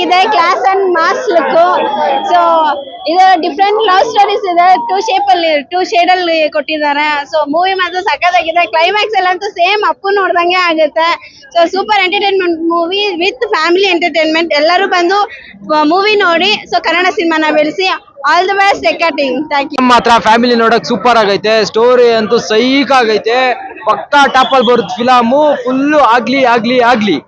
ಆಗಿದೆ class and mass look so ಇದು different love stories ಇದೆ. ಟೂ ಶೇಪ್ ಅಲ್ಲಿ ಟೂ ಶೇಡ್ ಅಲ್ಲಿ ಕೊಟ್ಟಿದ್ದಾರೆ. ಸೊ ಮೂವಿ ಮಾತ್ರ ಸಖತ್ತಾಗಿದೆ. ಕ್ಲೈಮ್ಯಾಕ್ಸ್ ಎಲ್ಲಂತೂ ಸೇಮ್ ಅಪ್ಪು ನೋಡ್ದಂಗೆ ಆಗುತ್ತೆ. So super entertainment movie with family entertainment ಎಲ್ಲರೂ ಬಂದು ಮೂವಿ ನೋಡಿ. ಸೊ ಕನ್ನಡ ಸಿನಿಮಾನ ಬೆಳೆಸಿ. All the best recording thank you ಮಾತ್ರ ಫ್ಯಾಮಿಲಿ ನೋಡಕ್ ಸೂಪರ್ ಆಗೈತೆ. ಸ್ಟೋರಿ ಅಂತೂ ಸೈಕ್ ಆಗೈತೆ ಪಕ್ಕಾ ಟಾಪ್ ಅಲ್ಲಿ ಬರುತ್ತೆ ಫಿಲಾಮು ಫುಲ್ಲು ಆಗ್ಲಿ ಆಗ್ಲಿ ಆಗ್ಲಿ.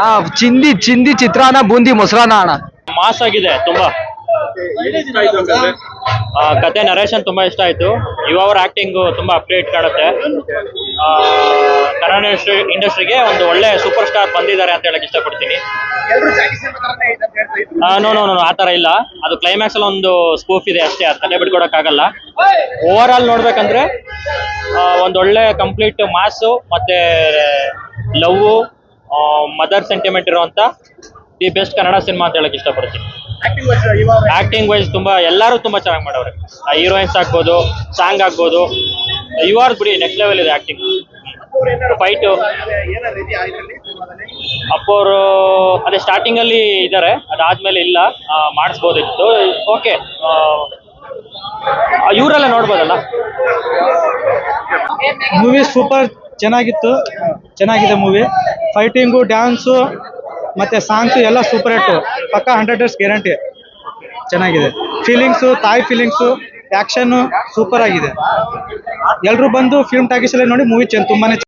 ಆ ಚಿಂದಿ ಚಿಂದಿ ಚಿತ್ರಾನ ಬೂಂದಿ ಮೊಸರಾನ ಅಣ್ಣ. ಮಾಸ್ ಆಗಿದೆ ತುಂಬಾ. ಆ, ಕತೆ ನರೇಶನ್ ತುಂಬಾ ಇಷ್ಟ ಆಯ್ತು. ಯುವ ಅವ್ರ ಆಕ್ಟಿಂಗ್ ತುಂಬಾ ಅಪ್ಡೇಟ್ ಕಾಣುತ್ತೆ. ಆ, ಕನ್ನಡ ಇಂಡಸ್ಟ್ರಿ ಇಂಡಸ್ಟ್ರಿಗೆ ಒಂದು ಒಳ್ಳೆ ಸೂಪರ್ ಸ್ಟಾರ್ ಬಂದಿದ್ದಾರೆ ಅಂತ ಹೇಳಕ್ ಇಷ್ಟಪಡ್ತೀನಿ. ನೋ ನೋ ನೋ ಆ ತರ ಇಲ್ಲ. ಅದು ಕ್ಲೈಮ್ಯಾಕ್ಸ್ ಅಲ್ಲಿ ಒಂದು ಸ್ಕೋಪ್ ಇದೆ ಅಷ್ಟೇ ಅದು ಕತೆ ಬಿಟ್ಕೊಡಕ್ ಆಗಲ್ಲ ಓವರ್ ಆಲ್ ನೋಡ್ಬೇಕಂದ್ರೆ ಆ, ಒಂದ್ ಒಳ್ಳೆ ಕಂಪ್ಲೀಟ್ ಮಾಸು ಮತ್ತೆ ಲವ್ ಮದರ್ ಸೆಂಟಿಮೆಂಟ್ ಇರುವಂತ ದಿ ಬೆಸ್ಟ್ ಕನ್ನಡ ಸಿನಿಮಾ ಅಂತ ಹೇಳಕ್ ಇಷ್ಟಪಡ್ತೀನಿ. ಆಕ್ಟಿಂಗ್ ವೈಸ್ ತುಂಬಾ ಎಲ್ಲರೂ ತುಂಬಾ ಚೆನ್ನಾಗಿ ಮಾಡವ್ರೆ. ಹೀರೋಯಿನ್ಸ್ ಆಗ್ಬೋದು ಸಾಂಗ್ ಆಗ್ಬೋದು ಆರ್ ಬಿಡಿ ನೆಕ್ಸ್ಟ್ ಲೆವೆಲ್ ಇದೆ ಆಕ್ಟಿಂಗ್ ಫೈಟ್ ಅಪ್ಪೋರು ಅದೇ ಸ್ಟಾರ್ಟಿಂಗ್ ಅಲ್ಲಿ ಇದ್ದಾರೆ ಅದಾದ್ಮೇಲೆ ಇಲ್ಲ ಮಾಡಿಸ್ಬೋದಿತ್ತು. ಓಕೆ ಇವರೆಲ್ಲ ನೋಡ್ಬೋದಲ್ಲ? ಮೂವಿ ಸೂಪರ್ ಚೆನ್ನಾಗಿತ್ತು. ಚೆನ್ನಾಗಿದೆ ಮೂವಿ ಫೈಟಿಂಗು ಡ್ಯಾನ್ಸು ಮತ್ತೆ ಸಾಂಗ್ಸು ಎಲ್ಲ ಸೂಪರ್ ಹಿಟ್ಟು ಪಕ್ಕ ಹಂಡ್ರೆಡ್ ಡೇಸ್ ಗ್ಯಾರಂಟಿ ಚೆನ್ನಾಗಿದೆ. ಫೀಲಿಂಗ್ಸು ತಾಯಿ ಫೀಲಿಂಗ್ಸು ಆ್ಯಕ್ಷನ್ನು ಸೂಪರ್ ಆಗಿದೆ. ಎಲ್ಲರೂ ಬಂದು ಫಿಲ್ಮ್ ಟಾಕೀಸಲ್ಲೇ ನೋಡಿ ಮೂವಿ ಚೆನ್ನ ತುಂಬಾನೇ